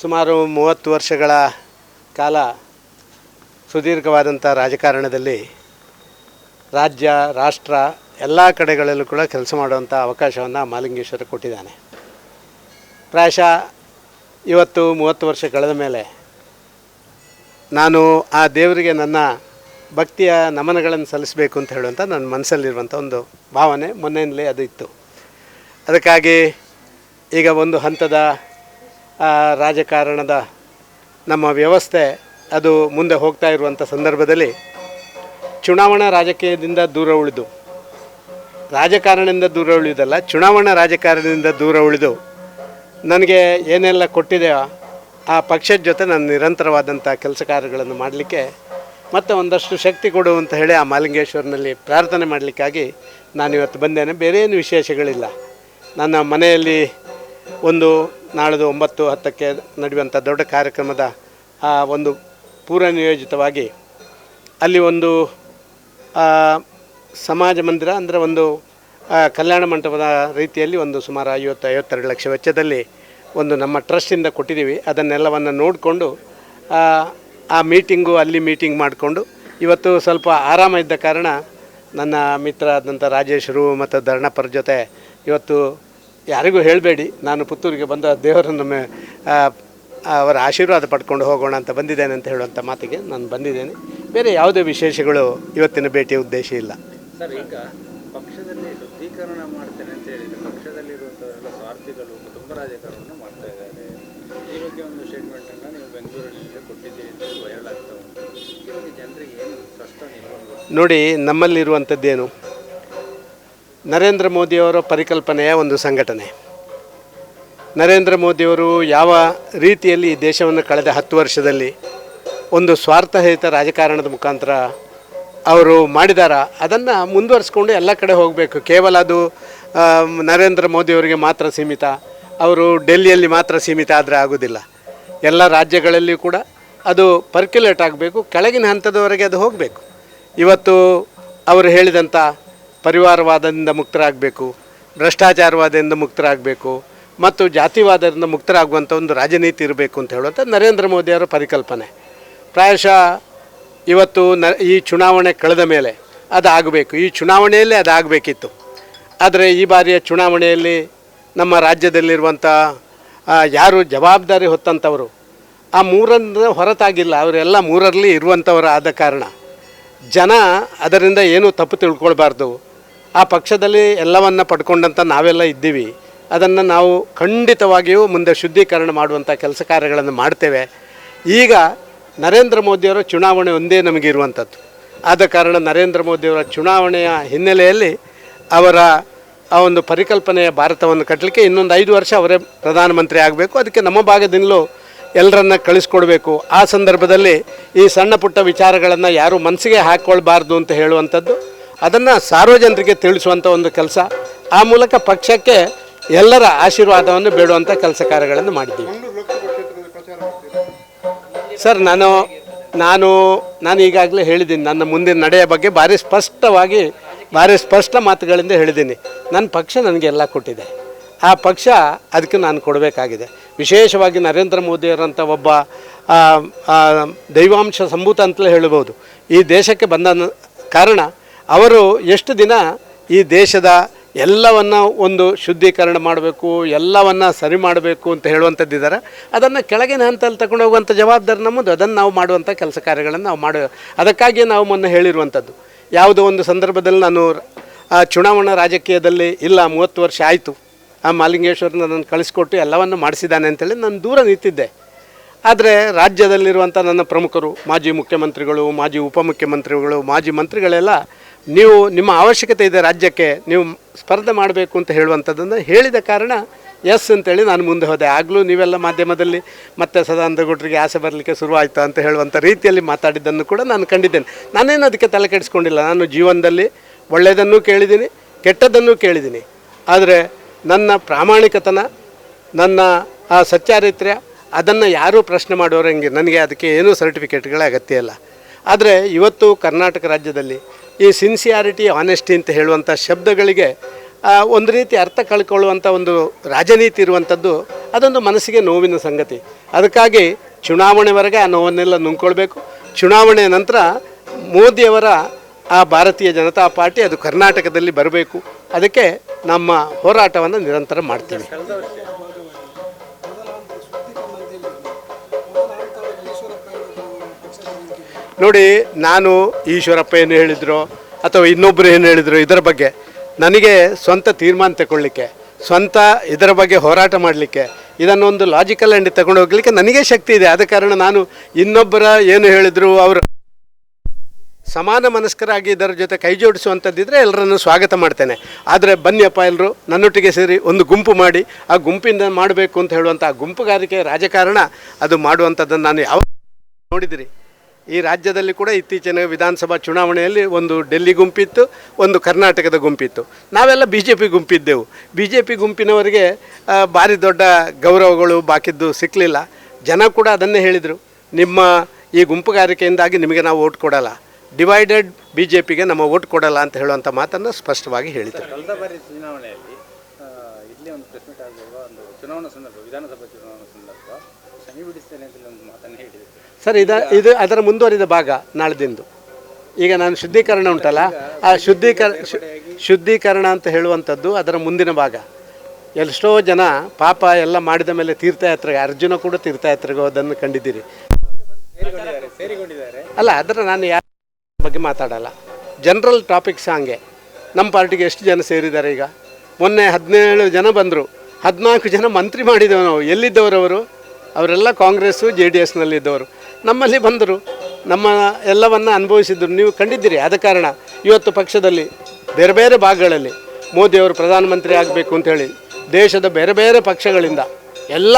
ಸುಮಾರು ಮೂವತ್ತು ವರ್ಷಗಳ ಕಾಲ ಸುದೀರ್ಘವಾದಂಥ ರಾಜಕಾರಣದಲ್ಲಿ ರಾಜ್ಯ, ರಾಷ್ಟ್ರ ಎಲ್ಲ ಕಡೆಗಳಲ್ಲೂ ಕೂಡ ಕೆಲಸ ಮಾಡುವಂಥ ಅವಕಾಶವನ್ನು ಮಾಲಿಂಗೇಶ್ವರ ಕೊಟ್ಟಿದ್ದಾನೆ. ಪ್ರಾಯಶಃ ಇವತ್ತು ಮೂವತ್ತು ವರ್ಷ ಕಳೆದ ಮೇಲೆ ನಾನು ಆ ದೇವರಿಗೆ ನನ್ನ ಭಕ್ತಿಯ ನಮನಗಳನ್ನು ಸಲ್ಲಿಸಬೇಕು ಅಂತ ಹೇಳುವಂಥ ನನ್ನ ಮನಸ್ಸಲ್ಲಿರುವಂಥ ಒಂದು ಭಾವನೆ ಮೊನ್ನೆಯಿಂದಲೇ ಅದು ಇತ್ತು. ಅದಕ್ಕಾಗಿ ಈಗ ಒಂದು ಹಂತದ ರಾಜಕಾರಣದ ನಮ್ಮ ವ್ಯವಸ್ಥೆ ಅದು ಮುಂದೆ ಹೋಗ್ತಾ ಇರುವಂಥ ಸಂದರ್ಭದಲ್ಲಿ ಚುನಾವಣಾ ರಾಜಕೀಯದಿಂದ ದೂರ ಉಳಿದು, ರಾಜಕಾರಣದಿಂದ ದೂರ ಉಳಿದಲ್ಲ, ಚುನಾವಣಾ ರಾಜಕಾರಣದಿಂದ ದೂರ ಉಳಿದು ನನಗೆ ಏನೆಲ್ಲ ಕೊಟ್ಟಿದೆಯೋ ಆ ಪಕ್ಷದ ಜೊತೆ ನಾನು ನಿರಂತರವಾದಂಥ ಕೆಲಸ ಕಾರ್ಯಗಳನ್ನು ಮಾಡಲಿಕ್ಕೆ ಮತ್ತು ಒಂದಷ್ಟು ಶಕ್ತಿ ಕೊಡು ಅಂತ ಹೇಳಿ ಆ ಮಾಲಿಂಗೇಶ್ವರನಲ್ಲಿ ಪ್ರಾರ್ಥನೆ ಮಾಡಲಿಕ್ಕಾಗಿ ನಾನು ಇವತ್ತು ಬಂದೇನೆ. ಬೇರೆ ಏನು ವಿಶೇಷಗಳಿಲ್ಲ. ನನ್ನ ಮನೆಯಲ್ಲಿ ಒಂದು ನಾಳೆದು ಒಂಬತ್ತು ಹತ್ತಕ್ಕೆ ನಡೆಯುವಂಥ ದೊಡ್ಡ ಕಾರ್ಯಕ್ರಮದ ಒಂದು ಪೂರ್ವ ನಿಯೋಜಿತವಾಗಿ ಅಲ್ಲಿ ಒಂದು ಸಮಾಜ ಮಂದಿರ ಅಂದರೆ ಒಂದು ಕಲ್ಯಾಣ ಮಂಟಪದ ರೀತಿಯಲ್ಲಿ ಒಂದು ಸುಮಾರು ಐವತ್ತು, ಐವತ್ತೆರಡು ಲಕ್ಷ ವೆಚ್ಚದಲ್ಲಿ ಒಂದು ನಮ್ಮ ಟ್ರಸ್ಟಿಂದ ಕೊಟ್ಟಿದ್ದೀವಿ. ಅದನ್ನೆಲ್ಲವನ್ನು ನೋಡಿಕೊಂಡು, ಆ ಮೀಟಿಂಗು ಅಲ್ಲಿ ಮೀಟಿಂಗ್ ಮಾಡಿಕೊಂಡು, ಇವತ್ತು ಸ್ವಲ್ಪ ಆರಾಮ ಇದ್ದ ಕಾರಣ ನನ್ನ ಮಿತ್ರ ಆದಂಥ ರಾಜೇಶರು ಮತ್ತು ಧರ್ಣಪ್ಪರ ಜೊತೆ ಇವತ್ತು ಯಾರಿಗೂ ಹೇಳಬೇಡಿ. ನಾನು ಪುತ್ತೂರಿಗೆ ಬಂದ ದೇವರನ್ನು ಮೆ- ಅವರ ಆಶೀರ್ವಾದ ಪಡ್ಕೊಂಡು ಹೋಗೋಣ ಅಂತ ಬಂದಿದ್ದೇನೆ ಅಂತ ಹೇಳುವಂಥ ಮಾತಿಗೆ ನಾನು ಬಂದಿದ್ದೇನೆ. ಬೇರೆ ಯಾವುದೇ ವಿಶೇಷಗಳು ಇವತ್ತಿನ ಭೇಟಿಯ ಉದ್ದೇಶ ಇಲ್ಲ. ಸರ್ ಈಗ ಪಕ್ಷದಲ್ಲಿ ಶುದ್ಧೀಕರಣ ಮಾಡ್ತೇನೆ ಅಂತ ಹೇಳಿದರೆ ಪಕ್ಷದಲ್ಲಿರುವಂಥವರೆಲ್ಲ ಸ್ವಾರ್ಥಿಗಳು ಕುಟುಂಬ ರಾಜಕಾರಣವನ್ನು ಮಾಡ್ತಾ ಇದ್ದಾರೆ. ಈ ಬಗ್ಗೆ ಒಂದು ಸ್ಟೇಟ್ಮೆಂಟ್ ಅನ್ನ ನೀವು ಬೆಂಗಳೂರಿನಲ್ಲಿ ಕೊಟ್ಟಿದ್ದೀರಿ ಅಂತ ವೈರಲ್ ಆಗ್ತಾ ಉಂಟು. ಜನರಿಗೆ ಏನು ಕಷ್ಟ ನೋಡಿ ನಮ್ಮಲ್ಲಿರುವಂಥದ್ದೇನು? ನರೇಂದ್ರ ಮೋದಿಯವರ ಪರಿಕಲ್ಪನೆಯ ಒಂದು ಸಂಘಟನೆ. ನರೇಂದ್ರ ಮೋದಿಯವರು ಯಾವ ರೀತಿಯಲ್ಲಿ ಈ ದೇಶವನ್ನು ಕಳೆದ ಹತ್ತು ವರ್ಷದಲ್ಲಿ ಒಂದು ಸ್ವಾರ್ಥರಹಿತ ರಾಜಕಾರಣದ ಮುಖಾಂತರ ಅವರು ಮಾಡಿದಾರ, ಅದನ್ನು ಮುಂದುವರಿಸ್ಕೊಂಡು ಎಲ್ಲ ಕಡೆ ಹೋಗಬೇಕು. ಕೇವಲ ಅದು ನರೇಂದ್ರ ಮೋದಿಯವರಿಗೆ ಮಾತ್ರ ಸೀಮಿತ, ಅವರು ಡೆಲ್ಲಿಯಲ್ಲಿ ಮಾತ್ರ ಸೀಮಿತ ಆದರೆ ಆಗೋದಿಲ್ಲ. ಎಲ್ಲ ರಾಜ್ಯಗಳಲ್ಲಿಯೂ ಕೂಡ ಅದು ಪರ್ಕ್ಯುಲೇಟ್ ಆಗಬೇಕು, ಕೆಳಗಿನ ಹಂತದವರೆಗೆ ಅದು ಹೋಗಬೇಕು. ಇವತ್ತು ಅವರು ಹೇಳಿದಂಥ ಪರಿವಾರವಾದದಿಂದ ಮುಕ್ತರಾಗಬೇಕು, ಭ್ರಷ್ಟಾಚಾರವಾದದಿಂದ ಮುಕ್ತರಾಗಬೇಕು ಮತ್ತು ಜಾತಿವಾದದಿಂದ ಮುಕ್ತರಾಗುವಂಥ ಒಂದು ರಾಜನೀತಿ ಇರಬೇಕು ಅಂತ ಹೇಳುವಂಥ ನರೇಂದ್ರ ಮೋದಿಯವರ ಪರಿಕಲ್ಪನೆ. ಪ್ರಾಯಶಃ ಇವತ್ತು ನ, ಈ ಚುನಾವಣೆ ಕಳೆದ ಮೇಲೆ ಅದು ಆಗಬೇಕು ಈ ಚುನಾವಣೆಯಲ್ಲೇ ಅದು ಆಗಬೇಕಿತ್ತು ಆದರೆ ಈ ಬಾರಿಯ ಚುನಾವಣೆಯಲ್ಲಿ ನಮ್ಮ ರಾಜ್ಯದಲ್ಲಿರುವಂಥ ಯಾರು ಜವಾಬ್ದಾರಿ ಹೊತ್ತಂಥವರು, ಆ ಮೂರರಿಂದ ಹೊರತಾಗಿಲ್ಲ ಅವರೆಲ್ಲ ಮೂರರಲ್ಲಿ ಇರುವಂಥವರು ಆದ ಕಾರಣ ಜನ ಅದರಿಂದ ಏನೂ ತಪ್ಪು ತಿಳ್ಕೊಳ್ಬಾರ್ದು. ಆ ಪಕ್ಷದಲ್ಲಿ ಎಲ್ಲವನ್ನ ಪಡ್ಕೊಂಡಂಥ ನಾವೆಲ್ಲ ಇದ್ದೀವಿ. ಅದನ್ನು ನಾವು ಖಂಡಿತವಾಗಿಯೂ ಮುಂದೆ ಶುದ್ಧೀಕರಣ ಮಾಡುವಂಥ ಕೆಲಸ ಕಾರ್ಯಗಳನ್ನು ಮಾಡ್ತೇವೆ. ಈಗ ನರೇಂದ್ರ ಮೋದಿಯವರ ಚುನಾವಣೆ ಒಂದೇ ನಮಗೆ ಇರುವಂಥದ್ದು ಆದ ಕಾರಣ ನರೇಂದ್ರ ಮೋದಿಯವರ ಚುನಾವಣೆಯ ಹಿನ್ನೆಲೆಯಲ್ಲಿ ಅವರ ಆ ಒಂದು ಪರಿಕಲ್ಪನೆಯ ಭಾರತವನ್ನು ಕಟ್ಟಲಿಕ್ಕೆ ಇನ್ನೊಂದು ಐದು ವರ್ಷ ಅವರೇ ಪ್ರಧಾನಮಂತ್ರಿ ಆಗಬೇಕು. ಅದಕ್ಕೆ ನಮ್ಮ ಭಾಗದಿಂದಲೂ ಎಲ್ಲರನ್ನ ಕಳಿಸ್ಕೊಡ್ಬೇಕು. ಆ ಸಂದರ್ಭದಲ್ಲಿ ಈ ಸಣ್ಣ ಪುಟ್ಟ ವಿಚಾರಗಳನ್ನು ಯಾರು ಮನಸ್ಸಿಗೆ ಹಾಕ್ಕೊಳ್ಬಾರ್ದು ಅಂತ ಹೇಳುವಂಥದ್ದು ಅದನ್ನು ಸಾರ್ವಜನಿಕರಿಗೆ ತಿಳಿಸುವಂಥ ಒಂದು ಕೆಲಸ. ಆ ಮೂಲಕ ಪಕ್ಷಕ್ಕೆ ಎಲ್ಲರ ಆಶೀರ್ವಾದವನ್ನು ಬೇಡುವಂಥ ಕೆಲಸ ಕಾರ್ಯಗಳನ್ನು ಮಾಡಿದ್ದೀವಿ. ಸರ್ ನಾನು ನಾನು ನಾನು ಈಗಾಗಲೇ ಹೇಳಿದ್ದೀನಿ ನನ್ನ ಮುಂದಿನ ನಡೆಯ ಬಗ್ಗೆ ಭಾರಿ ಸ್ಪಷ್ಟವಾಗಿ ಭಾರಿ ಸ್ಪಷ್ಟ ಮಾತುಗಳಿಂದ ಹೇಳಿದ್ದೀನಿ. ನನ್ನ ಪಕ್ಷ ನನಗೆ ಎಲ್ಲ ಕೊಟ್ಟಿದೆ. ಆ ಪಕ್ಷ ಅದಕ್ಕೆ ನಾನು ಕೊಡಬೇಕಾಗಿದೆ. ವಿಶೇಷವಾಗಿ ನರೇಂದ್ರ ಮೋದಿಯವರಂಥ ಒಬ್ಬ ದೈವಾಂಶ ಸಂಭೂತ ಅಂತಲೇ ಹೇಳಬಹುದು. ಈ ದೇಶಕ್ಕೆ ಬಂದ ಕಾರಣ ಅವರು ಎಷ್ಟು ದಿನ ಈ ದೇಶದ ಎಲ್ಲವನ್ನ ಒಂದು ಶುದ್ಧೀಕರಣ ಮಾಡಬೇಕು, ಎಲ್ಲವನ್ನ ಸರಿ ಮಾಡಬೇಕು ಅಂತ ಹೇಳುವಂಥದ್ದಿದ್ದಾರೆ. ಅದನ್ನು ಕೆಳಗಿನ ಹಂತಲ್ಲಿ ತಗೊಂಡು ಹೋಗುವಂಥ ಜವಾಬ್ದಾರಿ ನಮ್ಮದು. ಅದನ್ನು ನಾವು ಮಾಡುವಂಥ ಕೆಲಸ ಕಾರ್ಯಗಳನ್ನು ನಾವು ಮಾಡ. ಅದಕ್ಕಾಗಿ ನಾವು ಮೊನ್ನೆ ಹೇಳಿರುವಂಥದ್ದು. ಯಾವುದೋ ಒಂದು ಸಂದರ್ಭದಲ್ಲಿ ನಾನು ಆ ಚುನಾವಣಾ ರಾಜಕೀಯದಲ್ಲಿ ಇಲ್ಲ, ಮೂವತ್ತು ವರ್ಷ ಆಯಿತು. ಆ ಮಾಲಿಂಗೇಶ್ವರನ ನನ್ನ ಕಳಿಸ್ಕೊಟ್ಟು ಎಲ್ಲವನ್ನು ಮಾಡಿಸಿದ್ದಾನೆ ಅಂತೇಳಿ ನಾನು ದೂರ ನಿಂತಿದ್ದೆ. ಆದರೆ ರಾಜ್ಯದಲ್ಲಿರುವಂಥ ನನ್ನ ಪ್ರಮುಖರು, ಮಾಜಿ ಮುಖ್ಯಮಂತ್ರಿಗಳು, ಮಾಜಿ ಉಪಮುಖ್ಯಮಂತ್ರಿಗಳು, ಮಾಜಿ ಮಂತ್ರಿಗಳೆಲ್ಲ ನೀವು ನಿಮ್ಮ ಅವಶ್ಯಕತೆ ಇದೆ ರಾಜ್ಯಕ್ಕೆ, ನೀವು ಸ್ಪರ್ಧೆ ಮಾಡಬೇಕು ಅಂತ ಹೇಳುವಂಥದ್ದನ್ನು ಹೇಳಿದ ಕಾರಣ ಎಸ್ ಅಂತೇಳಿ ನಾನು ಮುಂದೆ ಹೋದೆ. ಆಗಲೂ ನೀವೆಲ್ಲ ಮಾಧ್ಯಮದಲ್ಲಿ ಮತ್ತೆ ಸದಾನಂದ ಗೌಡ್ರಿಗೆ ಆಸೆ ಬರಲಿಕ್ಕೆ ಶುರುವಾಯಿತು ಅಂತ ಹೇಳುವಂಥ ರೀತಿಯಲ್ಲಿ ಮಾತಾಡಿದ್ದನ್ನು ಕೂಡ ನಾನು ಕಂಡಿದ್ದೇನೆ. ನಾನೇನು ಅದಕ್ಕೆ ತಲೆ ಕೆಡಿಸ್ಕೊಂಡಿಲ್ಲ. ನಾನು ಜೀವನದಲ್ಲಿ ಒಳ್ಳೆಯದನ್ನು ಕೇಳಿದ್ದೀನಿ, ಕೆಟ್ಟದ್ದನ್ನು ಕೇಳಿದ್ದೀನಿ. ಆದರೆ ನನ್ನ ಪ್ರಾಮಾಣಿಕತನ, ನನ್ನ ಆ ಸಚ್ಚಾರಿತ್ರ್ಯ, ಅದನ್ನು ಯಾರೂ ಪ್ರಶ್ನೆ ಮಾಡೋರು ಹಂಗೆ? ನನಗೆ ಅದಕ್ಕೆ ಏನೂ ಸರ್ಟಿಫಿಕೇಟ್ಗಳ ಅಗತ್ಯ ಇಲ್ಲ. ಆದರೆ ಇವತ್ತು ಕರ್ನಾಟಕ ರಾಜ್ಯದಲ್ಲಿ ಈ ಸಿನ್ಸಿಯಾರಿಟಿ ಆನೆಸ್ಟಿ ಅಂತ ಹೇಳುವಂಥ ಶಬ್ದಗಳಿಗೆ ಒಂದು ರೀತಿ ಅರ್ಥ ಕಳ್ಕೊಳ್ಳುವಂಥ ಒಂದು ರಾಜನೀತಿ ಇರುವಂಥದ್ದು ಅದೊಂದು ಮನಸ್ಸಿಗೆ ನೋವಿನ ಸಂಗತಿ. ಅದಕ್ಕಾಗಿ ಚುನಾವಣೆವರೆಗೆ ಆ ನೋವನ್ನೆಲ್ಲ ನುಂಗ್ಕೊಳ್ಬೇಕು. ಚುನಾವಣೆ ನಂತರ ಮೋದಿಯವರ ಆ ಭಾರತೀಯ ಜನತಾ ಪಾರ್ಟಿ, ಅದು ಕರ್ನಾಟಕದಲ್ಲಿ ಬರಬೇಕು. ಅದಕ್ಕೆ ನಮ್ಮ ಹೋರಾಟವನ್ನು ನಿರಂತರ ಮಾಡ್ತೀವಿ. ನೋಡಿ, ನಾನು ಈಶ್ವರಪ್ಪ ಏನು ಹೇಳಿದ್ರು, ಅಥವಾ ಇನ್ನೊಬ್ಬರು ಏನು ಹೇಳಿದರು, ಇದರ ಬಗ್ಗೆ. ನನಗೆ ಸ್ವಂತ ತೀರ್ಮಾನ ತಗೊಳ್ಳಿಕ್ಕೆ, ಸ್ವಂತ ಇದರ ಬಗ್ಗೆ ಹೋರಾಟ ಮಾಡಲಿಕ್ಕೆ, ಇದನ್ನೊಂದು ಲಾಜಿಕಲ್ ಆ್ಯಂಡ್ ತಗೊಂಡು ಹೋಗ್ಲಿಕ್ಕೆ ನನಗೆ ಶಕ್ತಿ ಇದೆ. ಆದ ಕಾರಣ ನಾನು ಇನ್ನೊಬ್ಬರ ಏನು ಹೇಳಿದ್ರು, ಅವರು ಸಮಾನ ಮನಸ್ಕರಾಗಿ ಇದರ ಜೊತೆ ಕೈ ಜೋಡಿಸುವಂಥದ್ದಿದ್ರೆ ಎಲ್ಲರನ್ನು ಸ್ವಾಗತ ಮಾಡ್ತೇನೆ. ಆದರೆ ಬನ್ನಿಯಪ್ಪ ಎಲ್ಲರೂ ನನ್ನೊಟ್ಟಿಗೆ ಸೇರಿ ಒಂದು ಗುಂಪು ಮಾಡಿ, ಆ ಗುಂಪಿಂದ ಮಾಡಬೇಕು ಅಂತ ಹೇಳುವಂಥ ಗುಂಪುಗಾರಿಕೆ ರಾಜಕಾರಣ, ಅದು ಮಾಡುವಂಥದ್ದನ್ನು ನಾನು ಯಾವ ನೋಡಿದಿರಿ? ಈ ರಾಜ್ಯದಲ್ಲಿ ಕೂಡ ಇತ್ತೀಚಿನ ವಿಧಾನಸಭಾ ಚುನಾವಣೆಯಲ್ಲಿ ಒಂದು ಡೆಲ್ಲಿ ಗುಂಪಿತ್ತು, ಒಂದು ಕರ್ನಾಟಕದ ಗುಂಪಿತ್ತು. ನಾವೆಲ್ಲ ಬಿ ಜೆ ಪಿ ಗುಂಪಿದ್ದೆವು. ಬಿ ಜೆ ಪಿ ಗುಂಪಿನವರಿಗೆ ಭಾರಿ ದೊಡ್ಡ ಗೌರವಗಳು ಬಾಕಿದ್ದು ಸಿಕ್ಕಲಿಲ್ಲ ಜನ ಕೂಡ ಅದನ್ನೇ ಹೇಳಿದರು. ನಿಮ್ಮ ಈ ಗುಂಪುಗಾರಿಕೆಯಿಂದಾಗಿ ನಿಮಗೆ ನಾವು ಓಟ್ ಕೊಡಲ್ಲ. ಡಿವೈಡೆಡ್ ಬಿ ಜೆ ಪಿಗೆ ನಮ್ಮ ಓಟ್ ಕೊಡಲ್ಲ ಅಂತ ಹೇಳುವಂಥ ಮಾತನ್ನು ಸ್ಪಷ್ಟವಾಗಿ ಹೇಳಿದರು. ಚುನಾವಣೆಯಲ್ಲಿ ಇಲ್ಲಿ ಒಂದು ಒಂದು ಚುನಾವಣಾ ಸಂದರ್ಭ, ವಿಧಾನಸಭಾ ಚುನಾವಣಾ ಸಂದರ್ಭ ಶನಿ ಬಿಡಿಸ್ತೇನೆ ಅಂತ ಒಂದು ಮಾತನ್ನು ಹೇಳಿದೆ. ಸರ್ ಇದು ಇದು ಅದರ ಮುಂದುವರಿದ ಭಾಗ ನಾಳೆದಿಂದು ಈಗ ನಾನು ಶುದ್ಧೀಕರಣ ಉಂಟಲ್ಲ ಆ ಶುದ್ಧೀಕರಣ ಶುದ್ಧೀಕರಣ ಅಂತ ಹೇಳುವಂಥದ್ದು ಅದರ ಮುಂದಿನ ಭಾಗ. ಎಷ್ಟೋ ಜನ ಪಾಪ ಎಲ್ಲ ಮಾಡಿದ ಮೇಲೆ ತೀರ್ಥಯಾತ್ರೆಗೆ ಅರ್ಜುನ ಕೂಡ ತೀರ್ಥಯಾತ್ರೆಗೆ ಹೋದನ್ನು ಕಂಡಿದ್ದೀರಿ. ಅಲ್ಲ ಅದರ ನಾನು ಯಾರ ಬಗ್ಗೆ ಮಾತಾಡಲ್ಲ. ಜನರಲ್ ಟಾಪಿಕ್ಸ್ ಹಂಗೆ. ನಮ್ಮ ಪಾರ್ಟಿಗೆ ಎಷ್ಟು ಜನ ಸೇರಿದ್ದಾರೆ ಈಗ? ಮೊನ್ನೆ ಹದಿನೇಳು ಜನ ಬಂದರು. ಹದಿನಾಲ್ಕು ಜನ ಮಂತ್ರಿ ಮಾಡಿದೆವು ನಾವು ಎಲ್ಲಿದ್ದವರವರು? ಅವರೆಲ್ಲ ಕಾಂಗ್ರೆಸ್ಸು, ಜೆ ಡಿ ಎಸ್ನಲ್ಲಿದ್ದವರು. ನಮ್ಮಲ್ಲಿ ಬಂದರು. ನಮ್ಮ ಎಲ್ಲವನ್ನು ಅನುಭವಿಸಿದ್ರು. ನೀವು ಕಂಡಿದ್ದೀರಿ, ಆದ ಕಾರಣ ಇವತ್ತು ಪಕ್ಷದಲ್ಲಿ ಬೇರೆ ಬೇರೆ ಭಾಗಗಳಲ್ಲಿ ಮೋದಿಯವರು ಪ್ರಧಾನಮಂತ್ರಿ ಆಗಬೇಕು ಅಂತೇಳಿ ದೇಶದ ಬೇರೆ ಬೇರೆ ಪಕ್ಷಗಳಿಂದ, ಎಲ್ಲ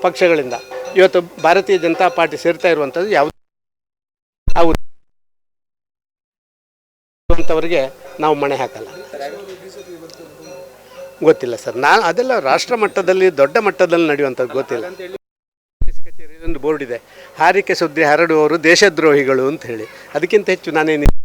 ಪಕ್ಷಗಳಿಂದ ಇವತ್ತು ಭಾರತೀಯ ಜನತಾ ಪಾರ್ಟಿ ಸೇರ್ತಾ ಇರುವಂಥದ್ದು ಯಾವುದು? ಆ ನಾವು ಮಣೆ ಹಾಕಲ್ಲ. ಗೊತ್ತಿಲ್ಲ ಸರ್. ನಾನು ಅದೆಲ್ಲ ರಾಷ್ಟ್ರ ಮಟ್ಟದಲ್ಲಿ, ದೊಡ್ಡ ಮಟ್ಟದಲ್ಲಿ ನಡೆಯುವಂಥದ್ದು ಗೊತ್ತಿಲ್ಲ. ಕಚೇರಿ ಒಂದು ಬೋರ್ಡ್ ಇದೆ. ಹಾರಿಕೆ ಸುದ್ದಿ ಹರಡುವವರು ದೇಶದ್ರೋಹಿಗಳು ಅಂತ ಹೇಳಿ. ಅದಕ್ಕಿಂತ ಹೆಚ್ಚು ನಾನೇನು